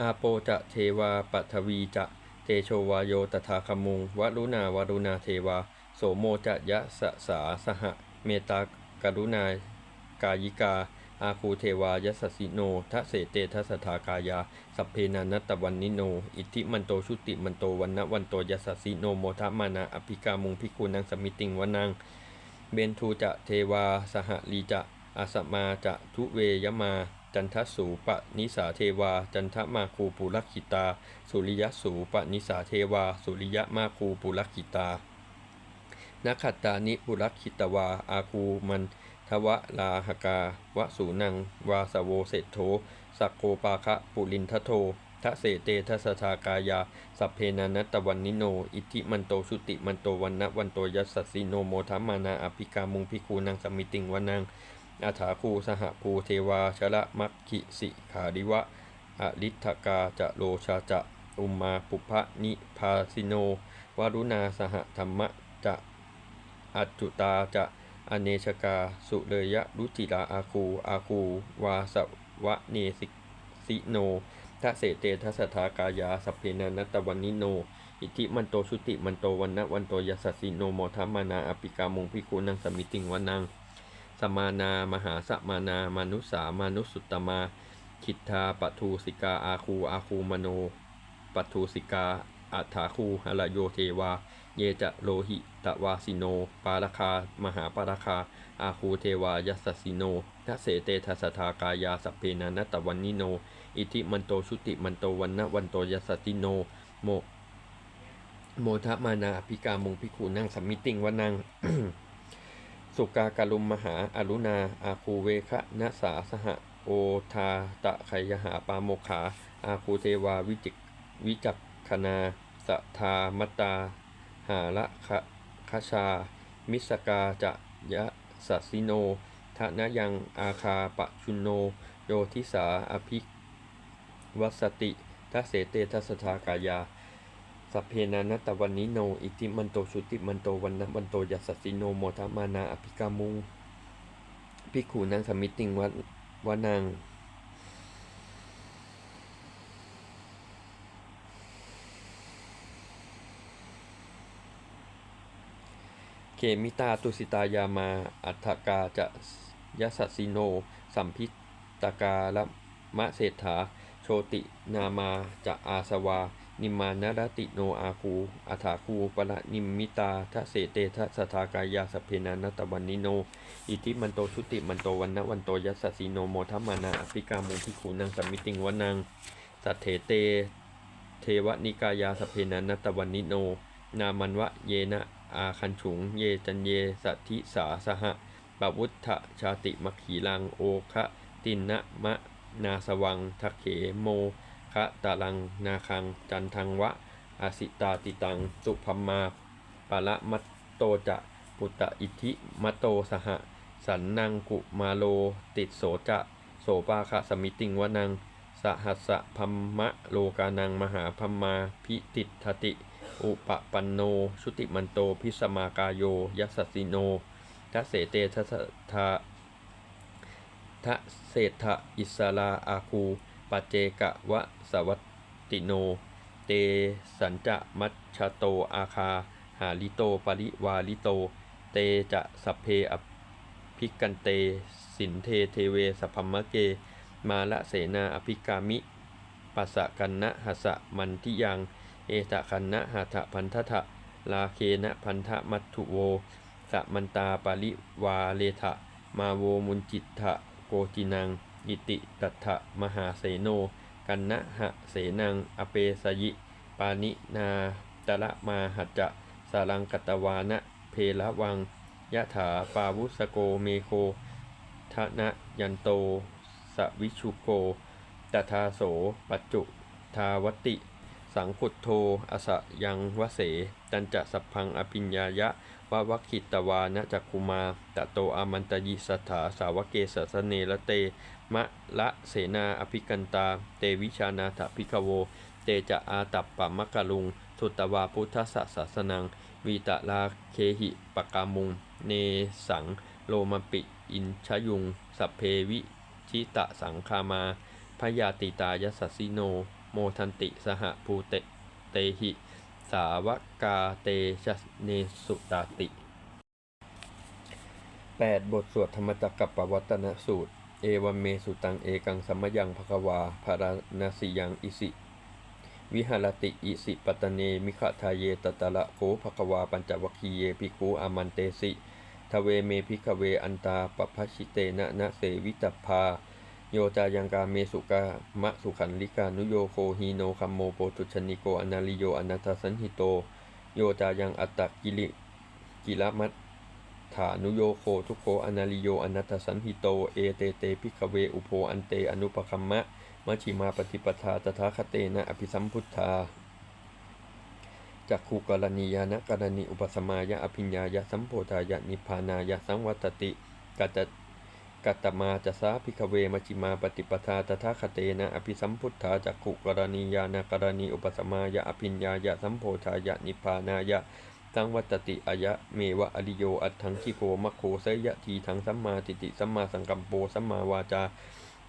อาโปจะเทวาปัทวีจะเตโชวาโยตถาคมุงวรุณาวรุณาเทวา โสโมจะยะสะสาสหะ เมตากรุณากายิกา อาคูเทวายสสสิโนทะเสเตทัสทากายา สัพเพนานัตวันนิโน อิทธิมันโตชุติมันโตวันนะวันโตยสสสิโนโมทะมานาอภิกามุงพิคูนังสมิติงวนัง เบนทูจะเทวาสหลีจะอาสมาจะทุเวยมา จันทสูปะนิสาเทวา จันทมาคูปุรคิตา สุริยสูปะนิสาเทวา สุริยมาคูปุรคิตานักขัตตานิปุรคิตวา อาคูมันทวะลาหกาวะสูนัง วาสโวเศธโธสักโคปาคะปุลินทโททะเสเตทัสทากายา สัพเพนานัตวันนิโน อิทิมันโตชุติมันโตวันนะวันโตยัสสิโนโมทัมมานาอภิกามุงพิคูนังสมมิติงวนัง อาถาคูสหภูเทวาชละมัคคิสิขาดิวะอลิทธกาจะโลชาจะอุมมาปุพะนิพาสิโนวารุณาสหธรรมะจะอัจจุตาจะอเนชกาสุเลยะรุจิราอาคูอาคูวาสวะเนสิสิโนทะเสเตทัสทากายาสัพเพนานัตวันนิโน อิทิมันโตชุติมันโตวันนะวันโตยัสสิโนโมทัมมานาอปิกามงพิคูนังสมิติงวนัง สมานามหาสมานามานุสามานุสุตมาคิทาปทูสิกาอาคูอาคูมโนปทูสิกาอัฏฐาคูหลโยเทวา เยจะโลหิตวาสิโน ปาราคา มหาปาราคา อาคูเทวายัสสิโนทะเสเตทัสทากายาสเพนานตวันนิโน อิทิมันโตชุติมันโตวันนวันโตยัสสติโน โมโมทะมานาภิกามุงพิคูนั่งสัมมิติงวนัง สุกาการุมมหาอรุณา อาคูเวคะนะสาสหะโอทาตะไคยหาปาโมขา อาคูเทวาวิจิกวิจักคณาสทามตตา หาละคะคชา มิสกาจะยะสัสิโนทะนะยังอาคาปะชุนโน โยทิสาอภิวัสติทัเสเตทัสทากายา สัพเพนานัตตวันนิโน อิติมันโตชุติมันโตวันนะวันโตยัสสสิโนโมทะมานาอภิกามุงพิขูนังสมิติงวัดวานังเขมิตาตุสิตายามาอัฏฐกาจะยสสสิโน สัมพิตกาละมะเศรษฐา โชตินามาจะอาสวา นิมานรติโนอาคูอัฏฐาคูปะละนิมมิตาทะเสเตทะสทากายาสเพนานตตวันนิโน อิทิมันโตชุติมันโตวันนะวันโตยัสสสิโนโมทัมมานาอภิกามุงพิคูนังสัมมิติงวนัง สัทเถเต เทวนิกายาสเพนานตตวันนิโน นามันวะเยนะอาคันฉุง เยจันเยสัทธิสาสหะปวุฒะชาติมขีลังโอคะตินนะมะนาสวังทักเขโม คะตะลังนาคัง จันทังวะอาสิตาติตัง สุพัมมาปะละมัตโตจะปุตตะอิทิมัตโตสหะสันนังกุมาโลติดโสจะโสปาคะสมิติงวนังสหัสสะพัมมะโลกานังมหาพัมมาพิติทติ อุปปันโน ชุติมันโตพิสมากายโยยัสสิโนทัเสเตทัสทาทะเศรษฐอิสราอาคู ปเจกะวะสวัตติโน เตสัญจะมัชชโตอาคา หาลิโตปริวาลิโต เตจะสัพเพอภิกันเต สินเทเทเวสพพมะเก มาละเสนาอภิกามิปัสสะกันนะหัสะมันทิยัง เอตะคันนะหัตถพันธะลาเคนะพันธะมัตถุโวสะมันตาปาริวาเลทะ มาโวมุนจิตทะโกจินัง อิติตัตถะมหาเสโน กันนะหะเสนัง อเปสยิ ปานินาตระมาหัจะสารังกัตวานะเพละวังยะถาปาวุสโกเมโคทะนะยันโต สวิชุโกตถาโส ปัจจุทาวติ สังขุโทอสะยังวเส ตันจะสัพพังอภิญญายะวะวคคิตวานะจักคุมาตะโตอามันตยิสถาสาวเกสสเนละเต มะละเสนาอภิกันตา เตวิชานาถพิกโว เตจะอาตัปปะมะกะลุง ทุตวาพุทธศาสสนัง วีตะลาเคหิปกามุง เนสังโลมปิอินชยุง สัพเพวิชิตะสังคามาพยาติตายสสสิโน โมทันติสหภูเตเตหิ สาวกาเตชะเนสุตาติ 8 บทสวดธรรมจักรกับปวัตนสูตร เอวัมเมสุตังเอกังสัมยังภควาภารณสียังอิสิ วิหารติอิสิปตเนมิขทาเยตตะละโคภควาปัญจวคีเยภิกขุอามันเตสิทเวเมพิกเวอันตาปภัชิเตนะนะเสวิตพาโยจายังกาเมสุกามะสุขันลิกานุโยโคฮีโนคัมโมโปตุชนิโกอนาลิโยอนัตสันหิโต โยจายังอัตตกิลิกิลมัต ถานุโยโคทุโคอนาลิโยอนัตสันหิโต เอเตเตพิกเวอุโพอันเตอนุปคัมมะมัชฌิมาปฏิปทาตถาคเตนะอภิสัมพุทธาจักขุกรณียานะกรณีอุปสมายะอภิญญายะสัมโพธายะนิพานายะสังวัตติกัจจกัตมาจะสาพิกเวมจจิมาปฏิปทาตถาคเตนะอภิสัมพุทธาจักขุกรณียานะกรณีอุปสมายะอภิญญายะสัมโพธายะนิพพานายะ สังวัตติอายะเมวะอริโยอัตถังคิโกมะโคเสยะทีทังสัมมาทิฏฐิสัมมาสังกัมโปสัมมาวาจา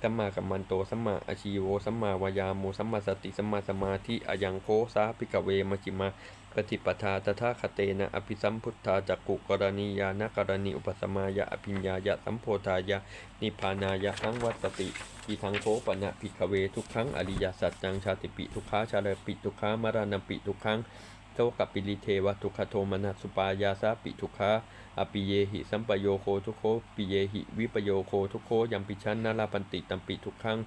สัมมากัมมันโตสัมมาอาชีโวสัมมาวายาโมสัมมาสติสัมมาสมาธิอายังโคสาภิกเวมจจิมาปฏิปทาตถาคเตนะอภิสัมพุทธาจักกุกรณียานกรณีอุปสมายะอภิญญายะสัมโพธายะนิพานายะทั้งวัตติทีทังโคปนะภิกเวทุกครั้งอริยสัจจังชาติปิทุกขาชาลปิทุกขามารณปิทุกครั้ง โทกปิริเทวทุกขโทมนัสสุปายาสาปิทุกขาอปิเยหิสัมปโยโคทุโคปิเยหิวิปโยโคทุโคยัมปิชันนาลาปันติตัมปิทุกครั้ง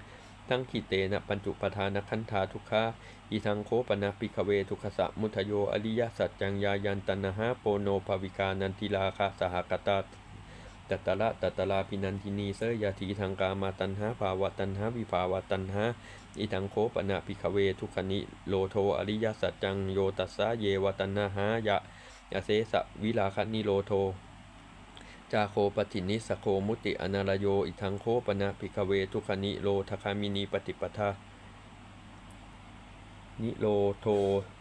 ทั้งขีเตนะปัญจุปทานคันธาทุกขาอีทังโคปนะปิกเวทุกขสะมุทโยอริยสัจจังยายันตนะหะโปโนภวิกานันติลาคะสหกตา ตัตตะละตัตลาพินันทินีเสยาทีทางกามาตันหาภาวะตันหาวิภาวะตันหาอีทังโคปนะปิกเวทุกขนิโลโทอริยสัจจังโยตัสสะเยวตันหายะยะเสสะวิลาคนิโลโทจาโคปฏินิสโคมุติอนาลโยอิทังโคปนะภิกขเวทุกขนิโลทคามินีปฏิปทานิโรโท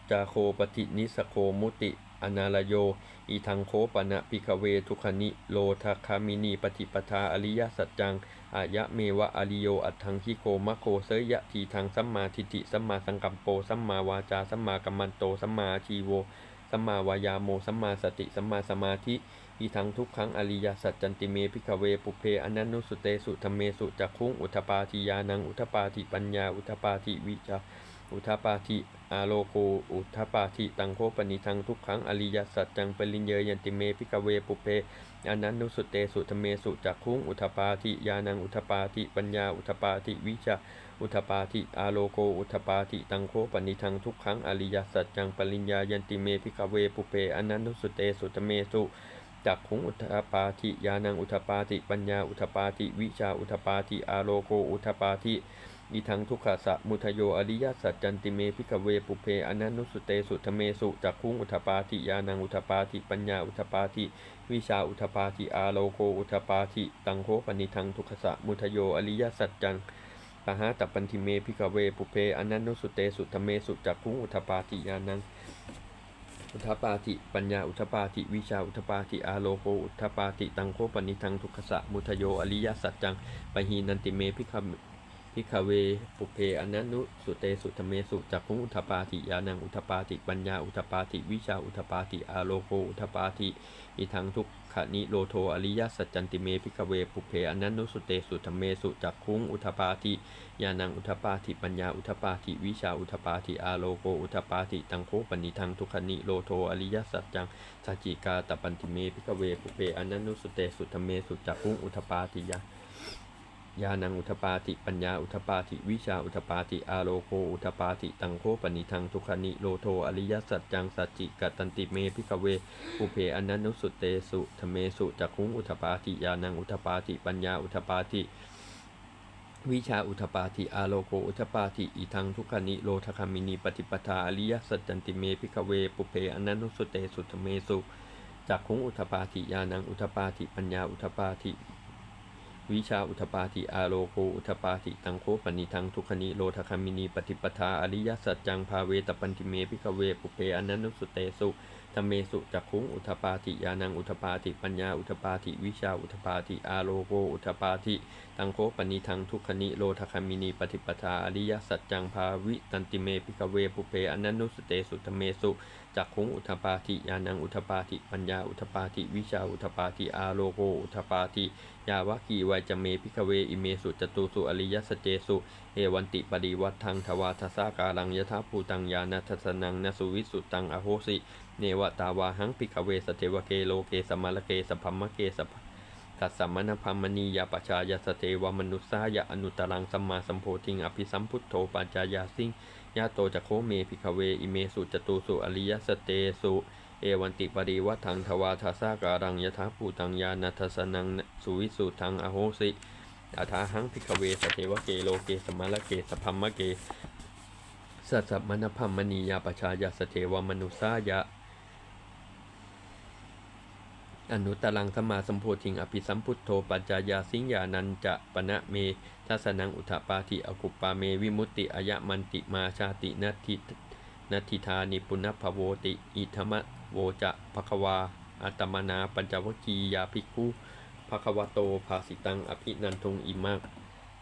จาโคปฏินิสโคมุติ อนาลโย อีทังโคปนะปิกเวทุคนิโลทคามินีปฏิปทาอริยสัจจัง อายะเมวะอริโย อัตถังคิโกมะโคเสยยะทีทางสัมมาทิฏฐิสัมมาสังกัมโปสัมมาวาจาสัมมากัมมันโตสัมมาชีโวสัมมาวายาโมสัมมาสติสัมมาสมาธิอีทังทุกขังอริยสัจจันติเมพิกเวปุเพอนันนุสุเตสุธรรมเมสุจักขุงอุทปาทิยานังอุทปาทิปัญญาอุทปาทิวิจาอุทปาทิ อาโลโกอุทปาทิตังโคปนิทังทุกขังอริยสัจจังปริญเยยันติเมพิกเวปุเพอนันนุสุเตสุธเมสุจักขุงอุทปาทิยานังอุทปาทิปัญญาอุทปาทิวิชาอุทปาทิอาโลโกอุทปาทิตังโคปนิทังทุกขังอริยสัจจังปริญญายันติเมพิกเวปุเพอนันนุสุเตสุธเมสุจักขุงอุทปาทิยานังอุทปาทิปัญญาอุทปาทิวิชาอุทปาทิอาโลโกอุทปาทิ อีทังทุกขะสะมุทโยอริยสัจจันติเมพิกเวปุเพอนันนุสุเตสุธเมสุจักขุงอุทปาทิยานังอุทปาทิปัญญาอุทปาทิวิชาอุทปาทิอาโลโกอุทปาทิตังโคปนิทังทุกขสะมุทโยอริยสัจจังปะหาตัปปันติเมพิกเวปุเพอนันนุสุเตสุธเมสุจักขุงอุทปาทิยานังอุทปาติปัญญาอุทปาติวิชาอุทปาติอาโลโกอุทปาติตังโคปนิทังทุกขสะมุทโยอริยสัจจังปะหีนันติเมพิค พิคเว ปุเพอนันุสุเตสุธเมสุจักขุงอุทปาติยานังอุทปาติปัญญาอุทปาติวิชาอุทปาติอาโลโกอุทปาติอิทังทุกขนิโลโทอริยสัจจันติเมพิกเวปุเพอนันนุสุเตสุธเมสุจักขุงอุทปาติญาณังอุทปาทิปัญญาอุทปาทิวิชาอุทปาทิอาโลโกอุทปาทิตังโคปนิทังทุกขนิโลโทอริยสัจจังสัจจิกาตปันติเมพิกเวปุเพอนันนุสุเตสุธเมสุจักขุงอุทปาทิยา ญาณังอุทปาทิปัญญาอุทปาทิวิชาอุทปาทิอาโลโกอุทปาทิตังโคปนิทังทุกขนิโลโทอริยสัจจังสัจจิกตันติเมพิกเวปุเพอนันนุสุเตสุธเมสุจักขุงอุทปาทิญาณังอุทปาทิปัญญาอุทปาทิวิชาอุทปาทิอาโลโกอุทปาทิอีทังทุกขานิโลทคามินีปฏิปทาอริยสัจจันติเมพิกเวปุเพอนันนุสุเตสุธเมสุจักขุงอุทปาทิญาณังอุทปาทิปัญญาอุทปาทิ วิชาอุทปาทิอาโลโกอุทปาทิตังโคปนิทังทุกขนิโลทคามินีปฏิปทาอริยสัจจังภาเวตปันติเมพิกเวปุเพอนันนุสเตสุธเมสุจักขุงอุทปาติยานังอุทปาติปัญญาอุทปาติวิชาอุทปาติอาโลโกอุทปาติตังโคปนิทังทุกขนิโลทคามินีปฏิปทาอริยสัจจังภาวิตันติเมพิกเวปุเพอนันนุสเตสุทธเมสุ จักขุงอุทปาติยานังอุทปาติปัญญาอุทปาติวิชาอุทปาติอาโลโกอุทปาติยาวะกีวัยจเมพิกเวอิเมสุจตุสุอริยสเจสุเอวันติปริวัตทังทวาทสาการังยถาภูตังยานัทสนังนสุวิสุตังอโหสิ เนวตาวาหังปิกเวสเทวเกโลเกสมาลเกสพัมมะเกสภตัสสมณพัมมณียาปชายาสเทวมนุสสายะอนุตรังสัมมาสัมโพธิงอภิสัมพุทโธปัญจายาสิง ยาโตจักโคเมพิกเว อิเมสุจตุสุอริยสเตสุเอวันติปริวัตังทวาทสาการังยถาภูตังยานัทสนังสุวิสุทังอโหสิอาทาหังพิกเวสเทวเกโลเกสมาลเกสพัมมะเกสัสมณพัมมณียาปชายาสเทวมนุสายะ อนุตรังสมาสัมโพธิงอภิสัมพุทโธปัญจายาสิงญานันจะปณะเม ทัสนังอุทปาติอกุปปาเมวิมุตติอายะมันติมาชาตินัตินัติธานิปุณพโวติอิธรรมะโวจะภควาอัตมนาปัญจวคียาภิกขุภควโตภาสิตังอภินันทุงอิมัก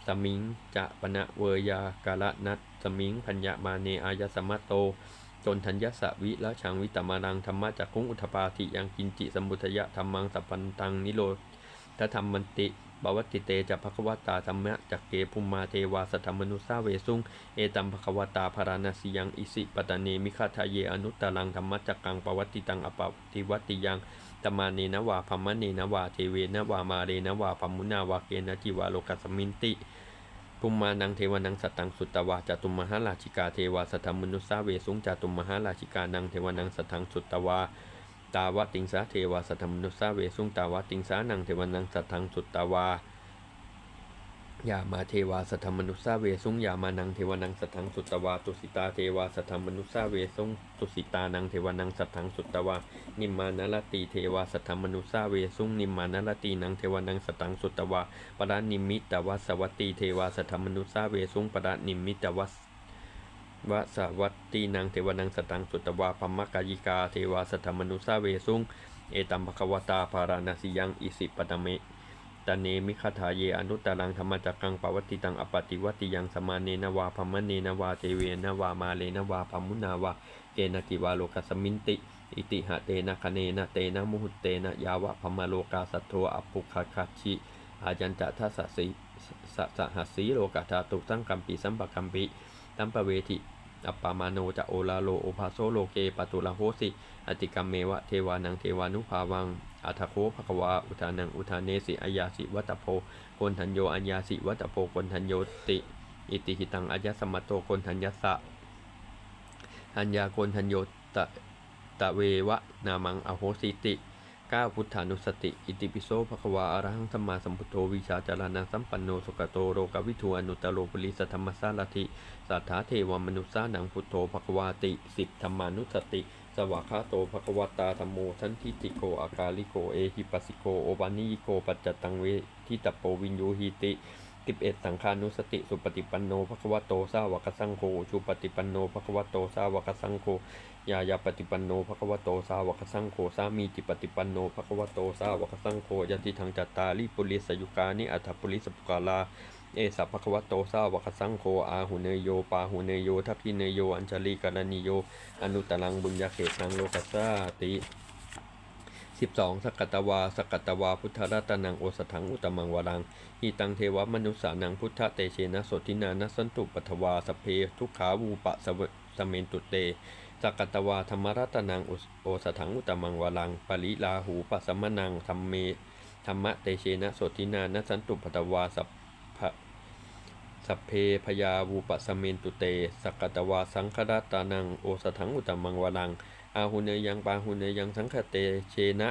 สมิงจะปณะเวยากาละนัตสมิงพัญญามาเนอายสมะโตจนทัญญสวิละชังวิตมารังธรรมะจากคุงอุทปาติยังกินจิสมุทยะธรรมังสัพพันตังนิโรธธรรมมันติ บวติเตจะภควตาธรรมะจักเกภุมมาเทวาสธรรมนุสาเวสุงเอตัมภควตาภาราณสียังอิสิปตะเนมิคาทาเยอนุตตรังธรรมจักกังปวัตติตังอปติวัตติยังตมาเนนวาพัมมะเนนวาเทเวนวามาเรนวาพัมมุนาวาเกนจิวาโลกัสมินติปุมมานังเทวานังสัตตังสุตตวาจตุมมหาราชิกาเทวาสัทธมนุสาเวสุงจตุมมหาราชิกานังเทวานังสัตตังสุตตวา ตาวะติงสาเทวาสัทธมนุสาเวสุงตาวะติงสานังเทวานังสัตตังสุตตวายามาเทวาสัทธมนุสาเวสุงยามานังเทวานังสัตถังสุตตวาตุสิตาเทวาสัทธมนุสาเวสุงตุสิตานังเทวานังสัตถังสุตตวานิมมานรตีเทวาสัทธมนุสาเวสุงนิมมานรตีนังเทวานังสัตตังสุตตวาปรานิมิตตวัสวัตตีเทวาสัทธมนุสาเวสุงปรานิมมิตวัส วสวัตตีนางเทวนังสตังสุตวาพัมมกายิกาเทวาสัทธมนุสาเวสุงเอตัมภควตาภาราณสิยังอิสิปตเมตเนมิคาถาเยอนุตตรังธรรมจักกังปวัตติตังอปติวัตติยังสมาเนนวาพัมมะเนนวาเทเวนวามาเลนวาพัมมุนาวาเกณกิวาโลกัสมินติ อิติหะเตนะคเนนะเตนะมุหุเตนะยาวะพัมมาโลกาสัทโทอปุคคาชิอาจันจะทัสสะสีสหัสสีโลกาธาตุสังกัมปีสัมปะกัมปี ตัมปะเวทิอัปปามาโนจะโอลาโลโอภาโซโลเกปตุลาโหสิ อติกัมเมวะเทวานังเทวานุภาวัง อัทโคภควา อุทานังอุทานเนสิอายาสิวัตโพโกนทัญโยอัญญาสิวัตโพโกนทัญโยติ อิติหิตังอายสมัตโตโกนทัญญสสะอัญญาโกนทัญโยตะตะเววะนามังอโหสิติ ก้าพุทธานุสติ อิติปิโสภควาอรหังสัมมาสัมพุทโธวิชาจารณังสัมปันโนสุกโตโรกวิทูอนุตโรปุริสธรรมสารถิสัทธาเทวมนุสานังพุทโธภควาติสิบธรรมานุสติ สวากาโตภควตาธรรมโมทันทิติโกอากาลิโกเอหิปัสสิโกโอบานิโกปัจจตังเวทิตโปวินโยหิติสิบเอ็ดสังฆานุสติสุปฏิปันโนภควโตสาวกสังโฆชุปฏิปันโนภควโตสาวกสังโฆ ยายาปฏิปันโนภควโตสาวกสังโฆสามีจิปฏิปันโนภควโตสาวกสังโฆยติทางจัตตาลิปุริสยุกานิอัฏฐปุริสปุกาลาเอสัพภควโตสาวกสังโฆอาหุเนโยปาหุเนโยทัพพิเนโยอัญชลีกรณีโยอนุตตรังบุญญาเขตังโลกัสสาติสิบสองสกัตตวาสกัตตวาพุทธรัตนังโอสถังอุตมังวรังหิตังเทวมนุสสานังพุทธเตเชนะสตินานัสันตุปัทวาสเพทุกขาวูปะสเวสเมนตุเต สกัตตวาธรรมรัตนังโอสถังอุตมังวรัง ปริลาหูปัสมนังธรรมเมธรรมะเตเชนะโสตินานสันตุปัทวาสัพพสัพเพพยาวูปสเมนตุเตสกตวาสังครัตานังโอสถังอุตมังวรัง อาหุเนยังปาหุเนยังสังคเตเชนะ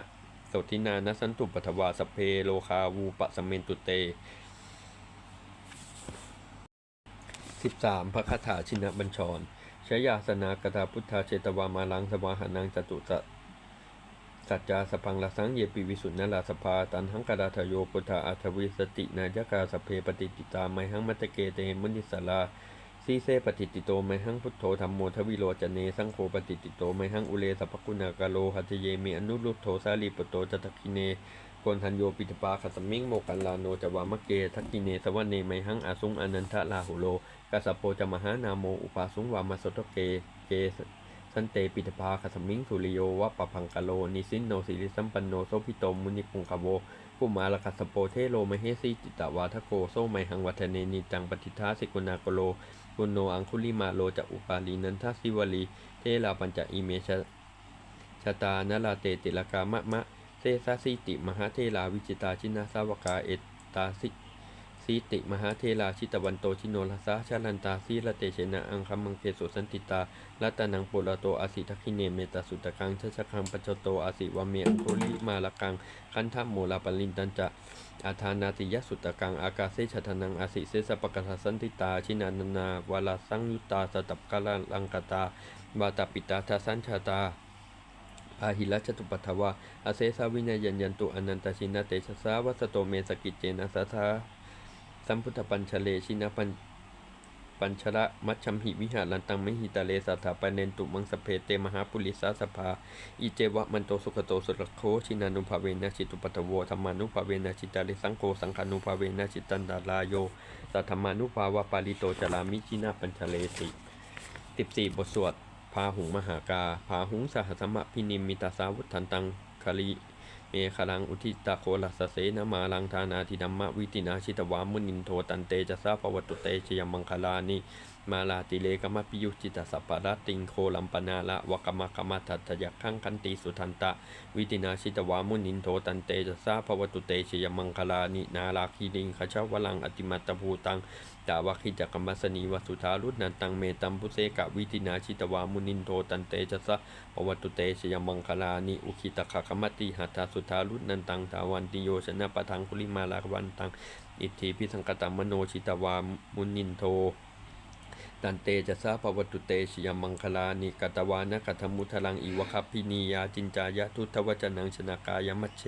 โสตินานสันตุปัทวาสัพเพโลคาวูปสเมนตุเตสิบสามพระคาถาชินบัญชร ชยาสนากตาพุทธาเชตวามาลังสวาหานังจตุสะสัจจาสพังละสังเยปิวิสุทธนาลาสภาตันหังกดาทโยพุทธาอัทวิสตินายกาสเพปฏิติตาไมหังมัตตเกเตมุนิสลาสีเสปฏิติโตไมหังพุทโธธรรมโมทวิโรจเนสังโฆปฏิติโตไมหังอุเลสัพพกุณากาโลหัตเยเมอนุรุตโธสาลีปโตจตคิเน กนทันโยปิตปาขัสมิงโมกันลาโนจวามะเกทักกิเนสวะเนไมหังอาสุงอนันทะลาหุโลกัสโปจมหานาโมอุปาสุงวามาสตเกเกสันเตปิตปาขัสมิงสุริโยวะปะพังกะโลนิสินโนสิริสัมปันโนโสพิโตมุนิคุงคาโวกุมาลกัสสปโปเทโลมเหสีจิตวาทโกโซไมหังวัฒเนนิจังปฏิทาสิกุณากโลกุณโนอังคุลิมาโลจะอุปาลีนันทสิวลีเทลาปัญจอิเมชะชะตานลาเตติลกามะมะ สาสิติมหาเทลาวิจิตาชินาสาวกาเอตตาสิสีติมหาเทลาชิตวันโตชิโนลสาชาลันตาสีละเตเชนะอังคัมมังเกสุสันติตาลัตนังโปลโตอาสิทักขิเนเมตาสุตะกังชะชะคังปัจจโตอาสิวเมอังคุลิมาละกังคันธโมลาปลินตันจะอาธานาติยสุตตกังอากาเซชะทนังอาสิเสสปะกะทสันติตาชินานานาวาลาสังยุตตาสตัปกาลังกตาวาตาปิตาทาสัญชาตา พาหิรัชตุปัทวาอาเซสาวินัยยันยันตุอนันตชินาเตชะสาวัสโตเมสกิจเจนะสัทธาสัมพุทธปัญชเลชินาปัญปัญชระมัชชัมหิวิหารันตังมหิตาเลสัทธาปเนนตุมังสเพเตมหาปุริสาสภาอิเจวะมันโตสุขโตสุรโคชินานุภาเวนะจิตุปัตโวธรรมานุภาเวนะจิตาลิสังโกสังขานุภาเวนะจิตันดาลายโยสัทธรรมานุภาวะปาลิโตจารามิชินาปัญชเลสิสิบสี่บทสวดาหุงมหากา พาหุงสหสมะพินิมมิตาสาวุธันตังคลีเมฆลังอุทิตาโคลัสเสนมาลังทานาธิดัมมะวิตินาชิตวามุนินโทตันเตจะสาภวตุเตชยมังคลานิ มาลาติเลกมะปิยุจิตสัปปะระติงโคลัมปนาละวกมะกมะทัตยักขังคันติสุทันตะ วิตินาชิตวามุนินโทตันเตจะสาภวตุเตชยมังคลานินาลาคีลิงขชาวลังอติมัตภูตังตาวะคิจักรมัสนีวสุธารุนันตังเมตัมพุเสกะวิตินาชิตวามุนินโทตันเตจะสาภวตุเตชยมังคลานิอุคิตขะกมติหัตถสุธารุนันตังตาวันติโยชนะปะทังคุลิมาลาวันตังอิทธิพิสังกตมมโนชิตวามุนินโท ตันเตจะสาปวัตุเตชยมังคลานิกตวานะกัตมุทลังอีวะคัพพินียาจินจายะทุทวจนังชนากายมัชเช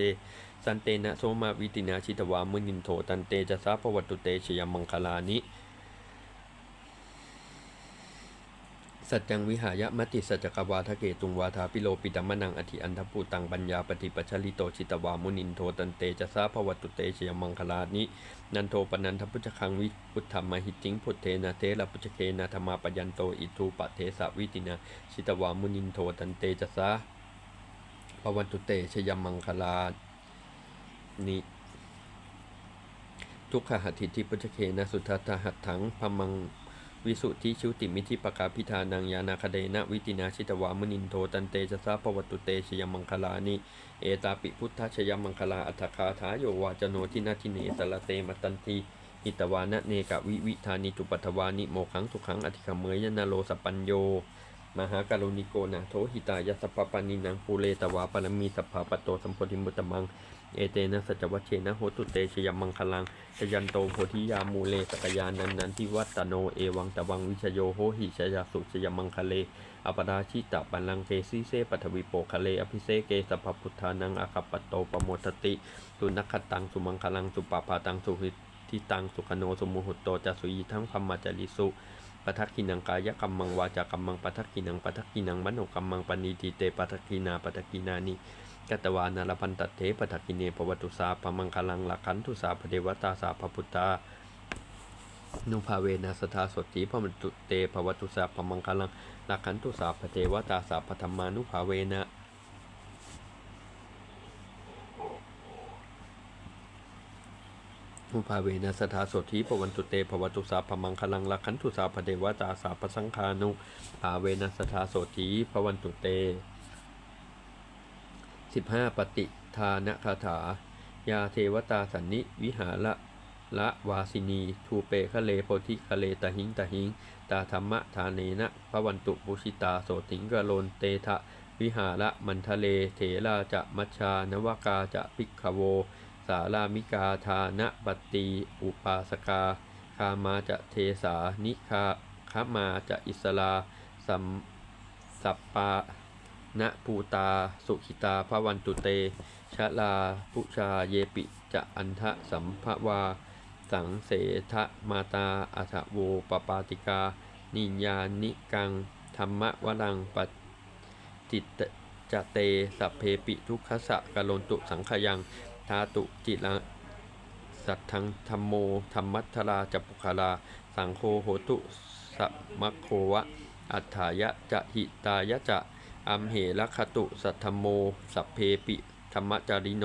สันเตนะโสมาวิตินาชิตวามุนินโทตันเตจะสาปวัตุเตชยมังคลานิ สัจจังวิหายะมติสัจกวาทะเกตุงวาทาปิโลปิตมนังอธิอันทปูตังปัญญาปฏิปัชลิโตชิตวามุนินโทตันเตจะสาภวตุเตชยมังคลานินันโทปนันทพุทธคังวิพุทธมหิจิงพุทเทนะเทระพุทธเคนะธรรมาปยันโตอิทูปะเทสะวิตินาชิตวามุนินโทตันเตจะสาภวัตุเตชยมังคลานิทุกขหัตถิทิพุทธเคนะสุทัตถหัตถังพมัง วิสุทธิชุติมิธิปกาพิธานังยานาคเดนะวิตินาชิตวามุนินโทตันเตจะสาปวัตุเตชยมังคลานิเอตาปิพุทธชยมังคลาอัฏฐคาถาโยวาจโนทินาทิเนสละเตมตันทีหิตวานะเนกวิวิธานิจุปัทวานิโมขังสุขังอธิคเมยยนาโลสปัญโยมหาการุณิโกนะโทหิตายสัพปานินังปูเลตวาปรมีสัพพะปโตสัมพธิมุตมัง เอเตนะสัจวัชเชนะโหตุเตชยมังคลังชยันโตโพธิยามูเลสกยานันนันทิวัตโนเอวังตะวังวิชโยโหหิชยาสุชยมังคเลอปดาชิตะปันลังเกสีเซปัทวิโปคะเลอภิเสเกสัพพุทธานังอาคัปปโตปโมทติตุนักขตังสุมังคลังสุปปาตังสุหิทิตังสุขโนสุมุหุตโตจะสุยทั้งพัมมาจริสุปทักขินังกายกรรมังวาจากรรมังปทักขินังปทักขินังมโนกรรมังปณิติเตปทักขินาปทักขินานิ กัตวานาลพันตเถปทักกิเนปวัตุสาปมังคลังลักขันตุสาพเดวตาสาพพุทธานุภาเวนะสทาสดีพมันตุเตภวตุสาปมังคลังลักขันตุสาพเทวตาสาพธรรมานุภาเวนะนุภาเวนะสทาสดทีปวันตุเตภวตุสาปมังคลังลักขันตุสาพเทวตาสาพสังคานุภาเวนะสทาสดทีปวันตุเต สิบห้าปฏิทานคาถา ยาเทวตาสันนิวิหาระละวาสินี ทูเปคะเลโพธิคะเลตหิงตหิง ตาธรรมะทาเนนะพระวันตุปุชิตาโสติงกะโลนเตทะ วิหาระมันทะเลเถราจะมัชานวกาจะปิกขโว สารามิกาทานะปตีอุปาสกา คามาจะเทสานิคาคมาจะอิสลาสัมสัปปา ณภูตา สุขิตาพระวันตุเต ชะลาพุชาเยปิจะอันทะสัมภวา สังเสทะมาตาอัฐโวปปาติกา นิญญานิกัง ธรรมวรังปจิตจเตสัพเพปิทุกขสะกะโลนตุสังขยังทาตุจิระสัทังธรรมโมธรรมัทราจปุคาราสังโฆโหตุสัมมโควะ อัฏฐายะจะหิตายะจะ อัมเหระคตุสัทธโม สัพเพปิธรรมจาริโน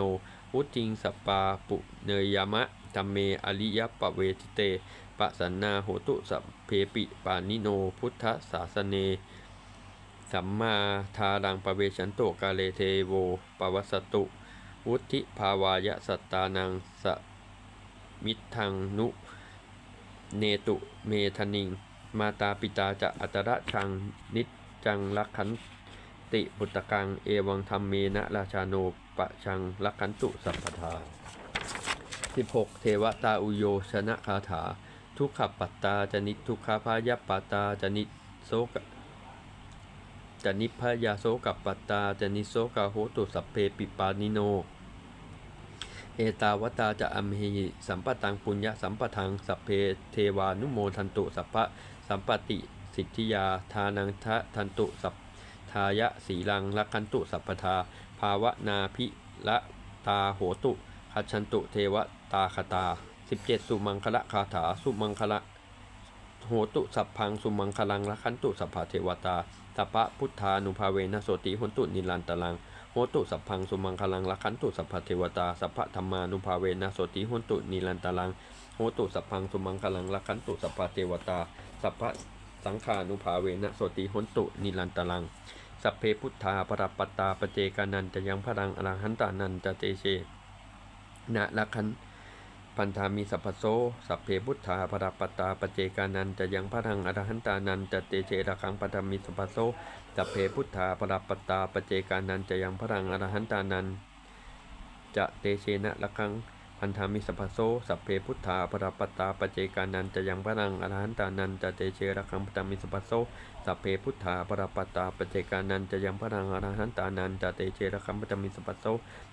วุจิงสปาปุเนยยามะธรรมเมอริยปะเวทิเตปะสันนาโหตุสัพเพปิปานิโน พุทธศาสเน สัมมาทารังปะเวชันโตกาเลเทโวปวัสสตุ วุธิภาวายะสัตตานังสมิทังนุ เนตุเมธนิง มาตาปิตาจะอัตระชังนิจจังลักขัน ติบุตกังเอวังธรรมเมนะราชาโนปะชังลักขันตุสัพพทา 16 เทวตาอุโยชนะคาถา ทุกขปัตตาจนิทุกขาพายปตตาจนิโสกจนิพยาโสกับปัตตาจนิโสกาโหตุสัพเพปิปานิโน เอตาวตาจะอัมหิสัมปตังปุญญสัมปทังสัพเพเทวานุโมทันตุสัพพะสัมปติสิทธิยาทานังทะทันตุสัพ ทายะสีลังลักขันตุสัพพทา ภาวนาพิละตาโหตุคัจฉันตุเทวตาคตา 17 สุมังคละคาถา สุมังคละโหตุสัพพังสุมังคลังละขันตุสัพพเทวตาตัปปะพุทธานุภาเวนะโสติหนตุนิลันตลังโหตุสัพพังสุมังคลังละขันตุสัพพเทวตาสัพพะธรรมานุภาเวนะโสติหนตุนิลันตลังโหตุสัพพังสุมังคลังละขันตุสัพพเทวตาสัพพะสังขานุภาเวนะโสติหนตุนิลันตลัง สัพเพพุทธาปรับปตตาปเจกานันจะยังพรังอรหันตานันจะเตเชนะละคันพันธามีสัพพโสสัพเพพุทธาปรับปตตาปเจกานันจะยังพรังอรหันตานันจะเตเชระคังพันธามีสัพพโสสัพเพพุทธาปรับปตตาปเจกานันจะยังพรังอรหันตานันจะเตเชนะละคัง พันธามิสัพโสสัพเพพุทธาปรับปตาปเจกานันจะยังพระนังอรหันตานันจะเตเชระคังพันธามิสัพโสสัพเพพุทธาปรับปตาปเจกานันจะยังพระนังอรหันตานันจะเตเชระคังพันธามิสัพโส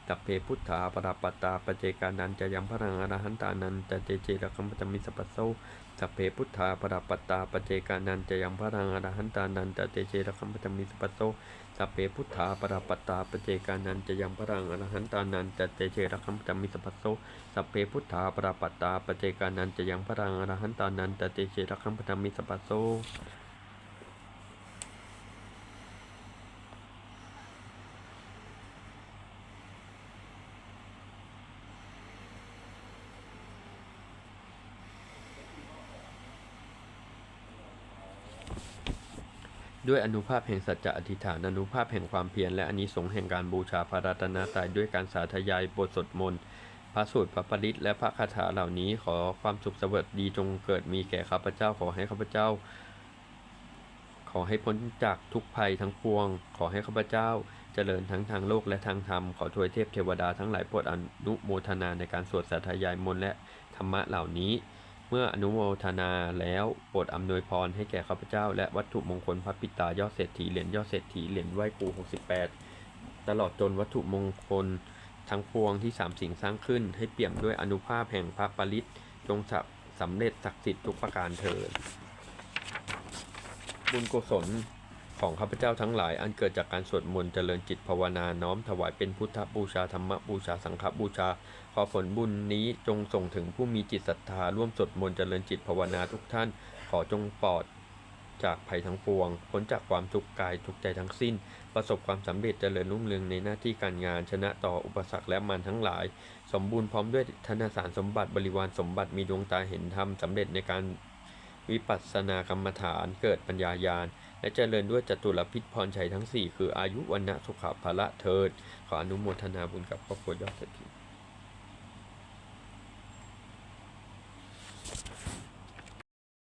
สัพเพพุทธาปรับปตาปเจกานันจะยังพระนังอรหันตานันจะเตเจระคัมปตมิสัพโสสัพเพพุทธาปรับปตาปเจกานันจะยังพระนังอรหันตานันจะเตเจระคัมปตมิสัพโสสัพเพพุทธาปรับปตาปเจกานันจะยังพระังอรหันตานันจะเตเจระคัมปตมิสัพพโส สัพเพพุทธาปรับปตตาปเจกานันจะยังพรังอรหันตานันจะเตเจระคัมปตมิสัพพโสด้วยอนุภาพแห่งสัจจะอธิษฐานอนุภาพแห่งความเพียรและอานิสงส์แห่งการบูชาพระรัตนตรัยด้วยการสาธยายบทสวดมนต์ พระสูตรพระปริตและพระคาถาเหล่านี้ขอความสุขสวัสดีจงเกิดมีแก่ข้าพเจ้าขอให้ข้าพเจ้า ขอให้พ้นจากทุกภัยทั้งปวง ขอให้ข้าพเจ้าเจริญทั้งทางโลกและทางธรรม ขอทวยเทพเทวดาทั้งหลายโปรดอนุโมทนาในการสวดสาธยายมนต์และธรรมะเหล่านี้ เมื่ออนุโมทนาแล้วโปรดอำนวยพรให้แก่ข้าพเจ้า และวัตถุมงคลพระปิตายอดเศรษฐีเหรียญยอดเศรษฐีเหรียญไหว้ครู68 ตลอดจนวัตถุมงคล ทั้งปวงที่สามสิ่งสร้างขึ้น ให้เปี่ยมด้วยอนุภาพแห่งพระปริตจงสับสำเร็จศักดิ์สิทธิ์ทุกประการเถิดบุญกุศลของข้าพเจ้าทั้งหลาย อันเกิดจากการสวดมนต์เจริญจิตภาวนาน้อมถวายเป็นพุทธบูชาธรรมบูชาสังฆบูชา ขอผลบุญนี้จงส่งถึงผู้มีจิตศรัทธาร่วมสวดมนต์เจริญจิตภาวนาทุกท่าน ขอจงปลอดจากภัยทั้งปวงพ้นจากความทุกข์กายทุกใจทั้งสิ้น ประสบความสำเร็จเจริญรุ่งเรืองในหน้าที่การงานชนะต่ออุปสรรคและมันทั้งหลาย สมบูรณ์พร้อมด้วยธนสารสมบัติบริวารสมบัติมีดวงตาเห็นธรรมสำเร็จในการวิปัสสนากรรมฐานเกิดปัญญายาณ และเจริญด้วยจตุรพิษพรชัยทั้ง 4 คืออายุวันนะสุขภาละเทิด ขออนุโมทนาบุญกับครอบครัวยอดเศรษฐี